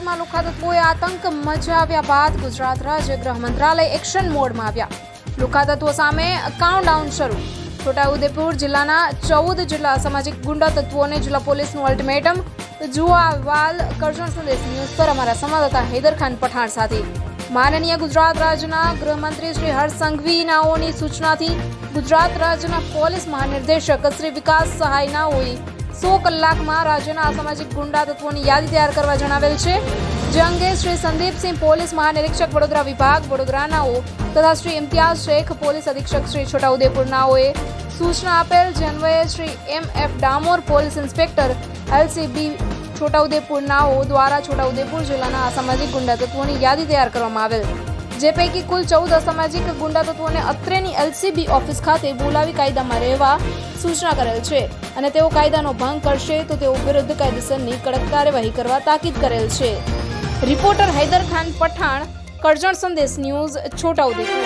આતંક મચાવ્યા બાદ ગુજરાત રાજ્ય ગૃહ મંત્રાલય એક્શન મોડમાં આવ્યા લુકા તત્વો સામે કાઉન્ટડાઉન શરૂ છોટાઉદેપુર જિલ્લાના ચૌદ જેટલા અસામાજિક ગુંડા તત્વોને જિલ્લા પોલીસનું અલ્ટિમેટમ જુઓ આ અહેવાલ કરજણ સંદેશ ન્યૂઝ પર અમારા સંવાદદાતા હૈદર ખાન પઠાણ સાથે માનનીય ગુજરાત રાજ્યના ગૃહમંત્રી શ્રી હર્ષ સંઘવીનાઓની સૂચનાથી ગુજરાત રાજ્યના પોલીસ મહાનિર્દેશક શ્રી વિકાસ સહાયનાઓએ સો કલાકમાં રાજ્યના અસામાજિક ગુંડા તત્વોની યાદી તૈયાર કરવા જણાવેલ છે. જે અંગે શ્રી સંદીપસિંહ પોલીસ મહાનિરીક્ષક વડોદરા વિભાગ વડોદરાનાઓ તથા શ્રી ઇમ્તિયાઝ શેખ પોલીસ અધિક્ષક શ્રી છોટાઉદેપુરનાઓએ સૂચના આપેલ જે અન્વયે Shri M F Damor police inspector LCB છોટાઉદેપુરનાઓ દ્વારા છોટાઉદેપુર જિલ્લાના અસામાજિક ગુંડા તત્વોની યાદી તૈયાર કરવામાં આવેલ. જે પૈકી કુલ ચૌદ અસામાજિક ગુંડા તત્વોને અત્રેની એલસીબી ઓફિસ ખાતે બોલાવી કાયદામાં રહેવા સૂચના કરેલ છે. અને તેઓ કાયદાનો ભંગ કરશે તો તેઓ વિરુદ્ધ કાયદેસરની કડક કાર્યવાહી કરવા તાકીદ કરેલ છે. Reporter Haider Khan Pathan, Karjan Sandesh news, Chhota Udepur.